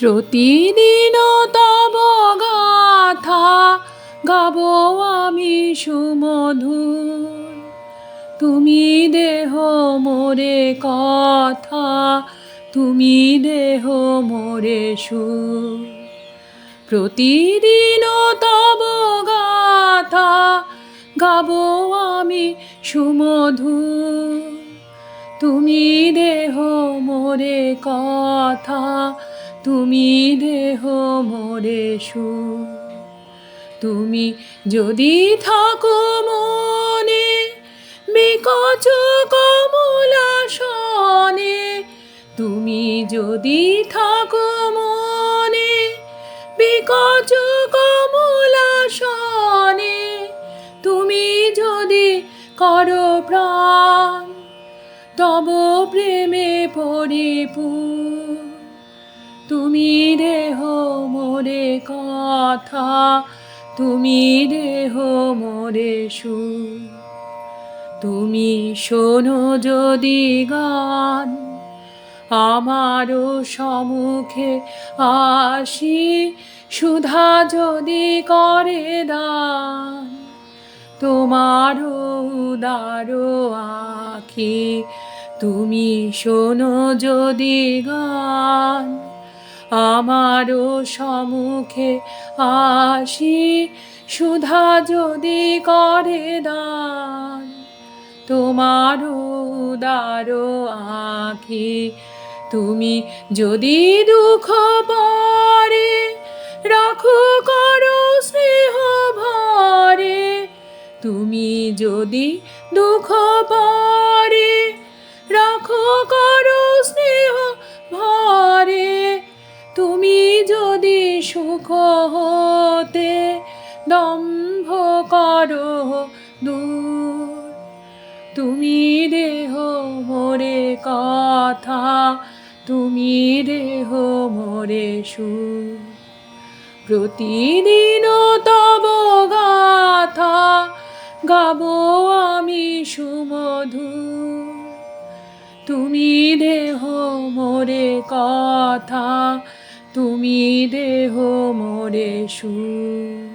প্রতিদিন তব গাথা, গাব আমি সুমধুর। তুমি দেহ মোরে কথা, তুমি দেহ মোরে সুর। প্রতিদিন তব গাথা, গাব আমি সুমধুর। তুমি দেহ মোরে কথা তুমি দেহ মোরে সুর তুমি যদি থাকো মনে, বিকচ কমলাসনে। তুমি যদি থাকো মনে, বিকচ কমলাসনে। তুমি যদি করো প্রাণ, তব প্রেমে পরিপূর তুমি দেহ মোরে কথা, তুমি দেহ মোরে সুর। তুমি শোনো যদি গান, আমারও সম্মুখে আসি, সুধা যদি করে দান। তোমারও উদারো আখি, তুমি শোনো যদি গান আমারও সম্মুখে আসি, সুধা যদি করে দান, তোমারও উদারো আখি। তুমি যদি দুঃখ পরে, রাখো করো স্নেহ ভরে। তুমি যদি দুঃখ পরে, রাখো করো স্নেহ হতে দম্ভ করো দূর। তুমি দেহ মোরে কথা, তুমি দেহ মোরে সুর। প্রতিদিন তব গাথা, গাব আমি সুমধু তুমি দেহ মোরে কথা তুমি দেহ মোরে সুর।